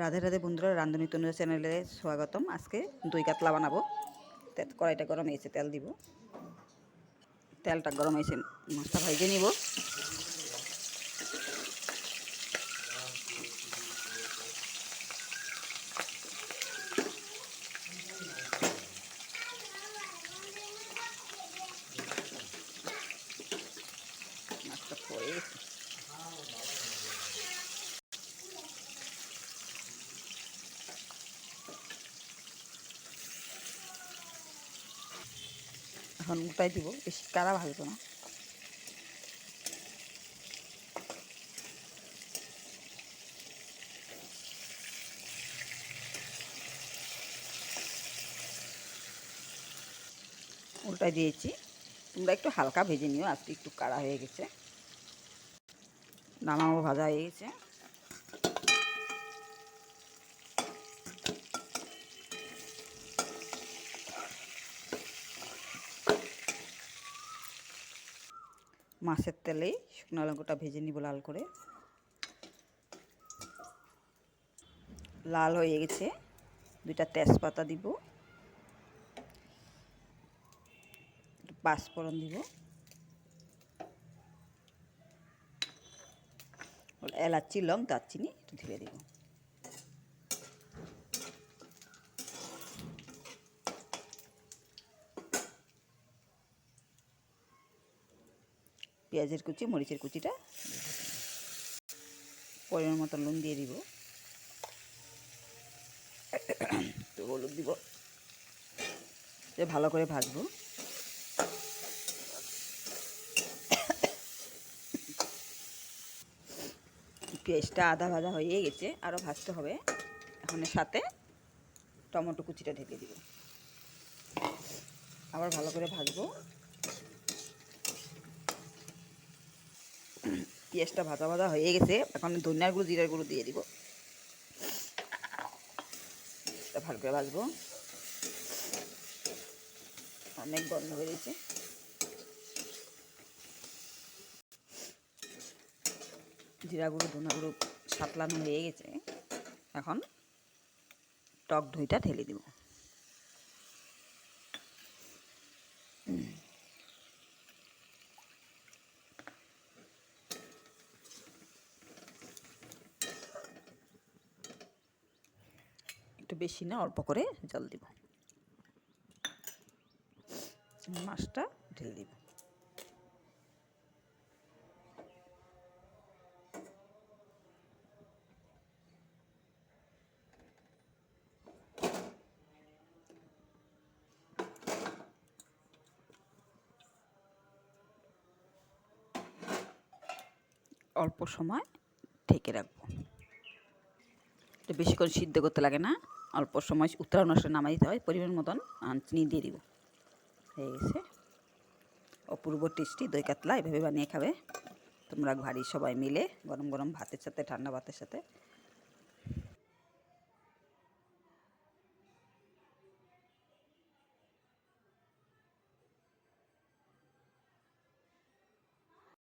রাধে রাধে বন্ধুরা রান্ধনী তনুজা চ্যানেলে স্বাগতম। আজকে দই কাতলা বানাবো। কড়াইটা গরম হয়েছে, তেল দিব। তেলটা গরম হয়েছে, মাছটা ভেজে নিব। মাছটা পড়ে এখন উল্টাই দিব, বেশি কারা ভাজবো না। উল্টাই দিয়েছি। তোমরা একটু হালকা ভেজে নিও, আজকে একটু কাড়া হয়ে গেছে। নানাও ভাজা হয়ে গেছে। মাছের তেলেই শুকনো লঙ্কাটা ভেজে নিব লাল করে। লাল হয়ে গেছে। দুইটা তেজপাতা দিব। পাঁচফোড়ন দিব। এলাচি, লং দারচিনি একটু ধীরে দিব। পেঁয়াজের কুচি, মরিচের কুচিটা পরিমাণ মতো নুন দিয়ে দিব। একটু হলুদ দিব। যে ভালো করে ভাজবো। পেঁয়াজটা আধা ভাজা হয়ে গেছে আরও ভাজতে হবে। এখন সাথে টমেটো কুচিটা ঢেকে দিব। আবার ভালো করে ভাজবো। পেঁয়াজটা ভাজা ভাজা হয়ে গেছে, এখন ধনিয়ার গুঁড়ো, জিরার গুঁড়ো দিয়ে দিব। ভালো করে ভাজবো। অনেক গন্ধ বেরিয়েছে। জিরা গুঁড়ো ধনা গুঁড়ো সাতলানো হয়ে গেছে। এখন টক দইটা ঢেলে দিব। বেশি না, অল্প করে জল দিব। মাছটা ঢেলে দিব। অল্প সময় ঢেকে রাখব। বেশি করে সিদ্ধ করতে লাগে না। অল্প সময় উত্তরায়ণ নষ্ট নামাই দিতে হয়, পরিমাণ মতন চিনি দিয়ে দিব। হয়ে গেছে। অপূর্ব টেস্টি দই কাতলা, এভাবে বানিয়ে খাবে। তোমরা ভারী সবাই মিলে গরম গরম ভাতের সাথে, ঠান্ডা ভাতের সাথে।